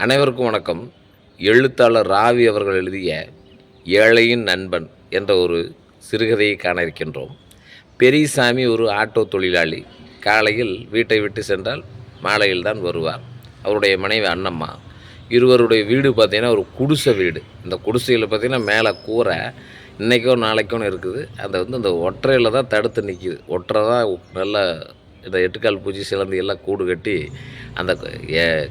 அனைவருக்கும் வணக்கம். எழுத்தாளர் ராவி அவர்கள் எழுதிய ஏழையின் நண்பன் என்ற ஒரு சிறுகதையை காண இருக்கின்றோம். பெரியசாமி ஒரு ஆட்டோ தொழிலாளி. காலையில் வீட்டை விட்டு சென்றால் மாலையில் தான் வருவார். அவருடைய மனைவி அண்ணம்மா. இருவருடைய வீடு பார்த்திங்கன்னா ஒரு குடிசை வீடு. இந்த குடிசையில் பார்த்திங்கன்னா மேலே கூரை இன்றைக்கோ நாளைக்கோன்னு இருக்குது. அந்த வந்து அந்த ஒற்றையில் தான் தடுத்து நிற்கிது ஒற்றை தான் நல்லா இந்த எட்டுக்கால் பூச்சி சிலந்தி எல்லாம் கூடு கட்டி அந்த ஏ-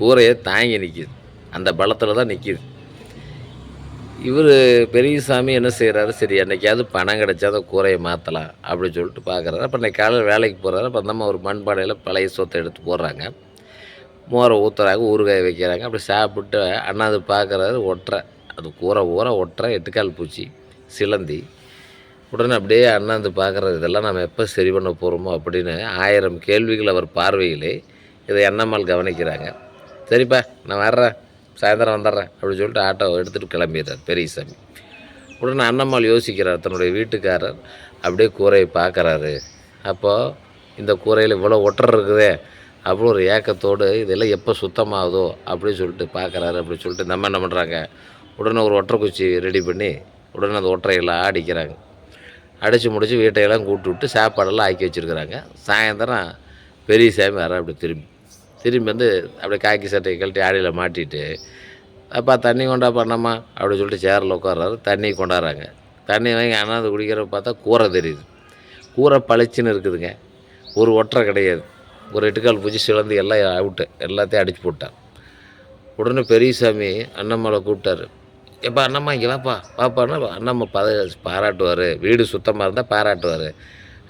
கூரையை தாங்கி நிற்கிது அந்த பலத்தில் தான் நிற்கிது இவர் பெரியசாமி என்ன செய்கிறாரு சரி என்றைக்காவது பணம் கிடைச்சா அந்த கூரையை மாற்றலாம் அப்படின்னு சொல்லிட்டு பார்க்குறாரு அப்போ இன்னைக்கு காலையில் வேலைக்கு போகிறாரு அப்போ நம்ம ஒரு மண்பானையில் பழைய சொத்தை எடுத்து போடுறாங்க. மோரை ஊற்றுறாங்க ஊறுகாய் வைக்கிறாங்க. அப்படி சாப்பிட்டு அண்ணாது பார்க்குறாரு ஒட்டுற. அது கூரை ஊற ஒட்டுற எட்டுக்கால் பூச்சி சிலந்தி. உடனே அப்படியே அண்ணாந்து பார்க்குறது இதெல்லாம் நம்ம எப்போ சரி பண்ண போகிறோமோ அப்படின்னு ஆயிரம் கேள்விகள் அவர் பார்வையிலே இதை அண்ணம்மாள் கவனிக்கிறாங்க. சரிப்பா நான் வர்றேன். சாயந்தரம் வந்துடுறேன் அப்படின்னு சொல்லிட்டு ஆட்டோ எடுத்துகிட்டு கிளம்பிடுறார் பெரியசாமி. உடனே அண்ணம்மாள் யோசிக்கிறார் தன்னுடைய வீட்டுக்காரர் அப்படியே கூரையை பார்க்குறாரு. அப்போது இந்த கூரையில் இவ்வளோ ஒட்டர் இருக்குதே அப்படி ஒரு ஏக்கத்தோடு இதெல்லாம் எப்போ சுத்தமாகுதோ அப்படின்னு சொல்லிட்டு பார்க்குறாரு அப்படின்னு சொல்லிட்டு நம்ம என்ன பண்ணுறாங்க உடனே ஒரு ஒற்றை குச்சி ரெடி பண்ணி உடனே அந்த ஒற்றையெல்லாம் அடிக்கிறாங்க. அடித்து முடித்து வீட்டையெல்லாம் கூப்பிட்டு விட்டு சாப்பாடெல்லாம் ஆக்கி வச்சுருக்குறாங்க. சாயந்தரம் பெரிய சாமி வர அப்படி திரும்பி. திரும்பி வந்து அப்படியே காக்கி சட்டையை கழட்டி ஆடியில் மாட்டிட்டு அப்பா தண்ணி கொண்டா பண்ணம்மா அப்படின்னு சொல்லிட்டு சேரில் உட்கார்றாரு. தண்ணி கொண்டாடுறாங்க. தண்ணி வாங்கி அண்ணாந்து குடிக்கிறப்ப பார்த்தா கூரை தெரியுது. கூரை பளிச்சுன்னு இருக்குதுங்க. ஒரு ஒற்றை கிடையாது. ஒரு எட்டுக்கால் பூச்சி சிலந்து எல்லாம் அவுட்டு எல்லாத்தையும் அடிச்சு போட்டான். உடனே பெரியசாமி அண்ணம்மாவை கூப்பிட்டாரு. எப்பா அண்ணம்மா இங்கே வாப்பா. பாப்பான்னா அண்ணம்மா பத பாராட்டுவார். வீடு சுத்தமாக இருந்தால் பாராட்டுவார்.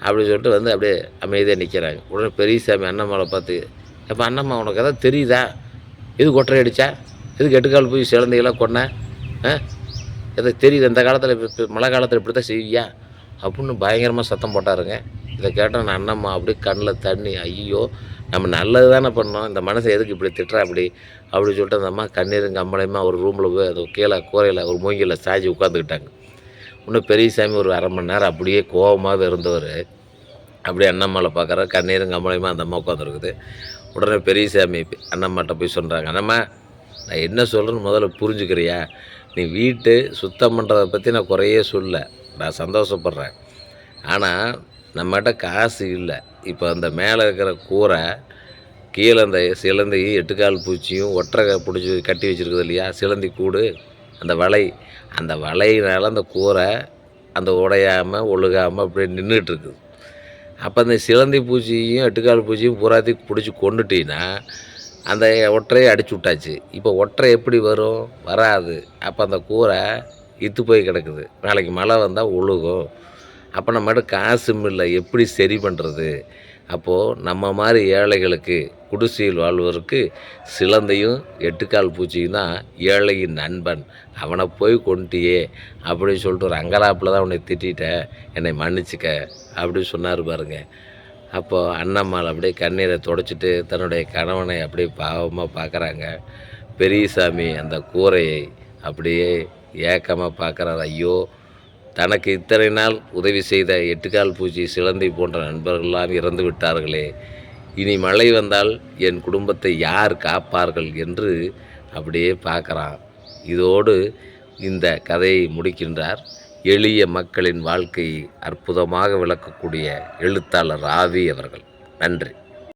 அப்படின்னு சொல்லிட்டு வந்து அப்படியே அமைதியாக நிற்கிறாங்க உடனே பெரியசாமி அண்ணம்மாவை பார்த்து எப்போ அண்ணம்மா உனக்கு எதாவது தெரியுதா? எது கொட்டரை அடித்தா எதுக்கு எட்டுக்கால் போய் சிலந்தைகளாக கொன்னேன் எதை தெரியுது இந்த காலத்தில் இப்போ மழை காலத்தில் இப்படி தான் செய்வியா? அப்படின்னு பயங்கரமாக சத்தம் போட்டாருங்க. இதை கேட்டால் நான் அண்ணம்மா அப்படியே கண்ணில் தண்ணி ஐயோ நம்ம நல்லது தானே பண்ணோம். இந்த மனசை எதுக்கு இப்படி திட்டுறா அப்படி? அப்படி சொல்லிட்டு அந்த அம்மா கண்ணீரும் கம்பளையுமா ஒரு ரூமில் போய் அது கீழே கூரையில் ஒரு மூங்கில சாய்ச்சி உட்காந்துக்கிட்டாங்க இன்னும் பெரியசாமி ஒரு அரை மணி நேரம் அப்படியே கோபமாகவே இருந்தவர். அப்படியே அண்ணம்மாவில் பார்க்குற கண்ணீரும் கம்பளையுமா அந்த அம்மா உட்காந்துருக்குது. உடனே பெரியசாமி அண்ணம்மாட்ட போய் சொல்கிறாங்க அண்ணம்மா நான் என்ன சொல்கிறேன்னு முதல்ல புரிஞ்சுக்கிறியா? நீ வீட்டு சுத்தம் பண்ணுறதை பற்றி நான் குறையே சொல்ல நான் சந்தோஷப்படுறேன். ஆனால் நம்மகிட்ட காசு இல்லை. இப்போ அந்த மேலே இருக்கிற கூரை கீழே அந்த சிலந்தி எட்டுக்கால் பூச்சியும் ஒற்றை பிடிச்சி கட்டி வச்சுருக்குது இல்லையா? சிலந்தி கூடு அந்த வலை அந்த வலையினால் அந்த கூரை அந்த உடையாமல் ஒழுகாமல் அப்படியே நின்றுட்டுருக்குது அப்போ அந்த சிலந்தி பூச்சியும் எட்டுக்கால் பூச்சியும் பூராத்தையும் பிடிச்சி கொண்டுட்டீங்கன்னா அந்த ஒற்றையை அடிச்சு விட்டாச்சு. இப்போ ஒற்றை எப்படி வரும்? வராது. அப்போ அந்த கூரை இத்து போய் கிடக்குது. நாளைக்கு மழை வந்தால் ஒழுகும். அப்போ நம்மகிட்ட காசும் இல்லை. எப்படி சரி பண்ணுறது அப்போது நம்ம மாதிரி ஏழைகளுக்கு குடிசையில் வாழ்வதற்கு சிலந்தையும் எட்டுக்கால் பூச்சியும் தான் ஏழையின் நண்பன். அவனை போய் கொண்டுட்டியே அப்படின்னு சொல்லிட்டு ஒரு அங்கலாப்பில் தான் உன்னை திட்டிட்டேன் என்னை மன்னிச்சுக்க அப்படின்னு சொன்னார் பாருங்க. அப்போது அண்ணம்மாள் அப்படியே கண்ணீரை தொடச்சிட்டு தன்னுடைய கணவனை அப்படியே பாவமாக பார்க்குறாங்க பெரியசாமி அந்த கூரையை அப்படியே ஏக்கமாக பார்க்குறாரு ஐயோ தனக்கு இத்தனை நாள் உதவி செய்த எட்டுக்கால் பூச்சி சிலந்தி போன்ற நண்பர்கள்லாம் இறந்து விட்டார்களே. இனி மழை வந்தால் என் குடும்பத்தை யார் காப்பார்கள் என்று அப்படியே பார்க்குறான். இதோடு இந்த கதையை முடிக்கின்றார். எளிய மக்களின் வாழ்க்கையை அற்புதமாக விளக்கக்கூடிய எழுத்தாளர் ராவி அவர்கள். நன்றி.